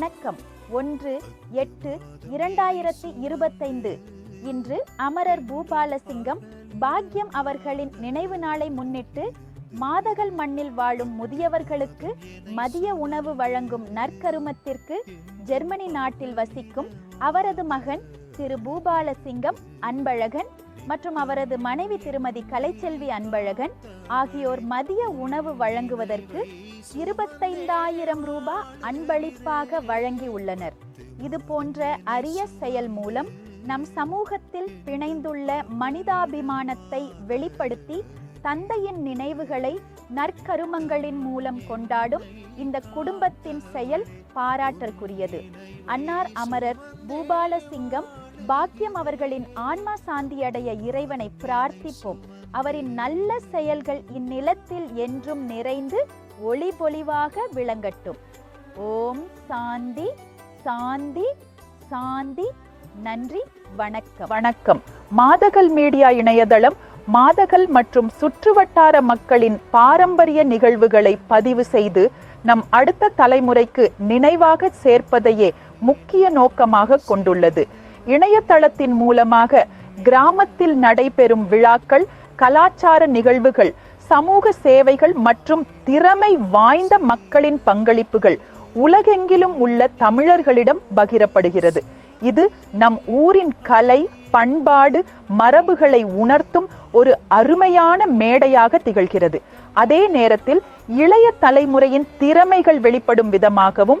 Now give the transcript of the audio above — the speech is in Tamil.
வணக்கம். ஒன்று எட்டு இரண்டாயிரத்தி இருபத்தைந்து. இன்று அமரர் பூபாலசிங்கம் பாக்யம் அவர்களின் நினைவு நாளை முன்னிட்டு மாதகல் மண்ணில் வாழும் முதியவர்களுக்கு மதிய உணவு வழங்கும் நற்கருமத்திற்கு ஜெர்மனி நாட்டில் வசிக்கும் அவரது மகன் திரு பூபாலசிங்கம் அன்பழகன் மற்றும் அவரது மனைவி திருமதி கலைச்செல்வி அன்பழகன் ஆகியோர் மதிய உணவு வழங்குவதற்கு இருபத்தைந்தாயிரம் ரூபாய் அன்பளிப்பாக வழங்கியுள்ளனர் இது போன்ற அரிய செயல் மூலம் நம் சமூகத்தில் பிணைந்துள்ள மனிதாபிமானத்தை வெளிப்படுத்தி தந்தையின் நினைவுகளை நற்கருமங்களின் மூலம் கொண்டாடும் இந்த குடும்பத்தின் செயல் பாராட்டற்குரியது. அன்னார் அமரர் பூபாலசிங்கம் பாக்கியம் அவர்களின் ஆன்மா சாந்தியடைய இறைவனை பிரார்த்திப்போம். அவரின் நல்ல செயல்கள் இந்நிலத்தில் என்றும் நிறைந்து ஒளி பொலிவாக விளங்கட்டும். ஓம் சாந்தி சாந்தி சாந்தி. நன்றி வணக்கம். வணக்கம். மாதகல் மீடியா இணையதளம் மாதகல் மற்றும் சுற்றுவட்டார மக்களின் பாரம்பரிய நிகழ்வுகளை பதிவு செய்து நம் அடுத்த தலைமுறைக்கு நினைவாக சேர்ப்பதையே முக்கிய நோக்கமாக கொண்டுள்ளது. இணையதளத்தின் மூலமாக கிராமத்தில் நடைபெறும் விழாக்கள் கலாச்சார நிகழ்வுகள் சமூக சேவைகள் மற்றும் திறமை வாய்ந்த மக்களின் பங்களிப்புகள் உலகெங்கிலும் உள்ள தமிழர்களிடம் பகிரப்படுகிறது. இது நம் ஊரின் கலை பண்பாடு மரபுகளை உணர்த்தும் ஒரு அருமையான மேடையாக திகழ்கிறது. அதே நேரத்தில் இளைய தலைமுறையின் திறமைகள் வெளிப்படும் விதமாகவும்